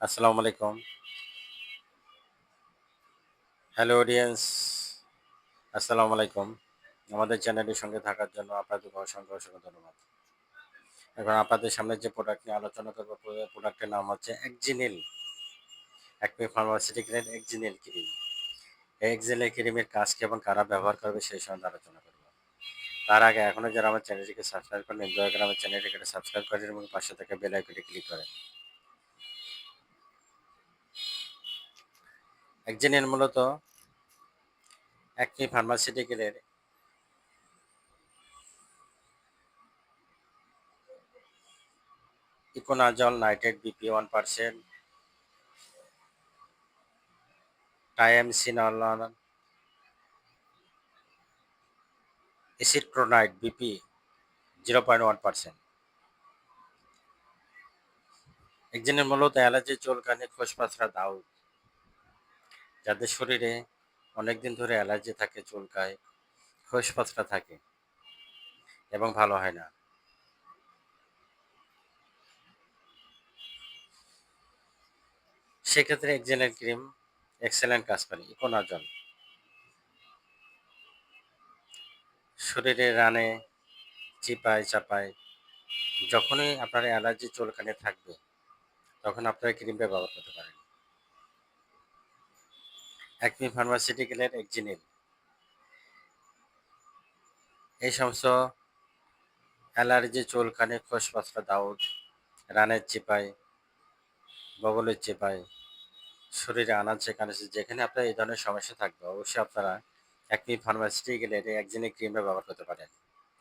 আসসালামু আলাইকুম। Hello audience আসসালামু আলাইকুম। আমাদের চ্যানেলের সঙ্গে থাকার জন্য আপনাদের অসংখ্য অসংখ্য ধন্যবাদ। এখন আপনাদের সামনে যে প্রোডাক্ট নিয়ে আলোচনা করব প্রোডাক্টের নাম হচ্ছে একজিনিল একমি ফার্মাসিউটিক্যালের একজিনিল ক্রিম একজিনিল ক্রিমের কাজ কি এবং কারা ব্যবহার করবে, সেই সম্বন্ধে আলোচনা করব। তার আগে এখনও যারা আমার চ্যানেলটিকে সাবস্ক্রাইব করেন দয়া করে আমার চ্যানেলটিকে সাবস্ক্রাইব করেন এবং পাশে থেকে বেল ক্লিক করেন। একজিনিল মূলত একটি ফার্মাসিউটিক্যালের econazole nitrate B P one percent টাইমসিনলন acetonide B P zero point one percent একজনের মূলত অ্যালার্জি চুলকানি খোসপাসরা দাউ যাদের শরীরে অনেকদিন ধরে অ্যালার্জি থাকে, চুলকায় খোসপাসরা থাকে এবং ভালো হয় না। সেক্ষেত্রে একজেনের ক্রিম এক্সেলেন্ট কাজ করে ইকোনাজল শরীরে রানে, চিপায়, চাপায়, যখনই আপনার অ্যালার্জি চুলকানি থাকবে, তখন আপনার ক্রিমটা ব্যবহার করতে পারেন। একমি ফার্মাসিউটিক্যালের একজিনিল এই সমস্ত অ্যালার্জি চুলকানি খোসপাসরা দাউদ, রানের চিপায় বগলের চেপায় শরীরে আনাচে কানাচে যেখানে আপনার এই ধরনের সমস্যা থাকবে, অবশ্যই আপনারা একমি ফার্মাসিউটিক্যালের একজনের ক্রিমটা ব্যবহার করতে পারেন।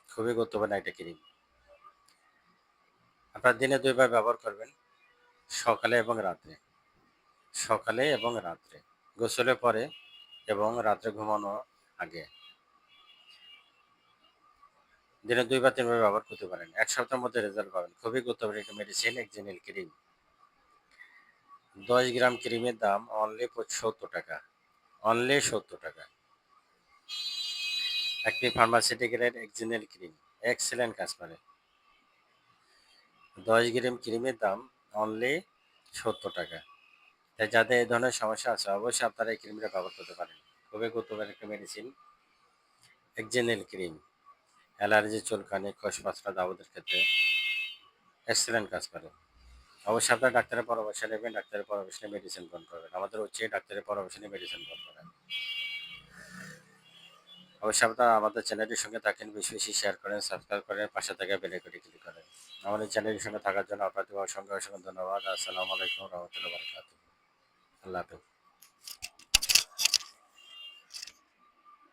খুবই গুরুত্বপূর্ণ একটা ক্রিম আপনার দিনে দুইবার ব্যবহার করবেন, সকালে এবং রাত্রে। সকালে এবং রাত্রে। গোসলের পরে এবং রাত্রে ঘুমানো আগে। দিনে দুই বা তিনবার ব্যবহার করতে পারেন। এক সপ্তাহের মধ্যে রেজাল্ট পাবেন। খুবই গুরুত্বপূর্ণ একটা মেডিসিন একজেনিল ক্রিম দশ গ্রাম ক্রিমের দাম অনলি সত্তর টাকা। অনলি সত্তর টাকা। একটি ফার্মাসিউটিক্যালের একজেনিল ক্রিম এক্সেলেন্ট কাজ করে দশ গ্রাম ক্রিমের দাম অনলি সত্তর টাকা। তাই যাদের এই ধরনের সমস্যা আছে, অবশ্যই আপনারা এই ক্রিমটা ব্যবহার করতে পারেন। খুবই গুরুত্বপূর্ণ একটা মেডিসিন একজেনেল ক্রিম। অ্যালার্জি, চুলকানি খোসপাসরা দাবুদের ক্ষেত্রে এক্সেলেন্ট কাজ করে। অবশ্যই আপনার ডাক্তারের পরামর্শ নেবেন, ডাক্তারের পরামর্শ নিয়ে মেডিসিন গ্রহণ করবেন। আমাদের হচ্ছে ডাক্তারের পরামর্শ নিয়ে মেডিসিন গ্রহণ করেন অবশ্যই আপনারা আমাদের চ্যানেলটির সঙ্গে থাকেন, বেশি বেশি শেয়ার করেন সাবস্ক্রাইব করেন, পাশে থেকে বেলে করে ক্লিক করেন। আমাদের চ্যানেলের সঙ্গে থাকার জন্য আপনাদের অসংখ্য অসংখ্য ধন্যবাদ। আসসালামু আলাইকুম রহমতুল্লাহ বারকাত আল্লাহ হাফেজ।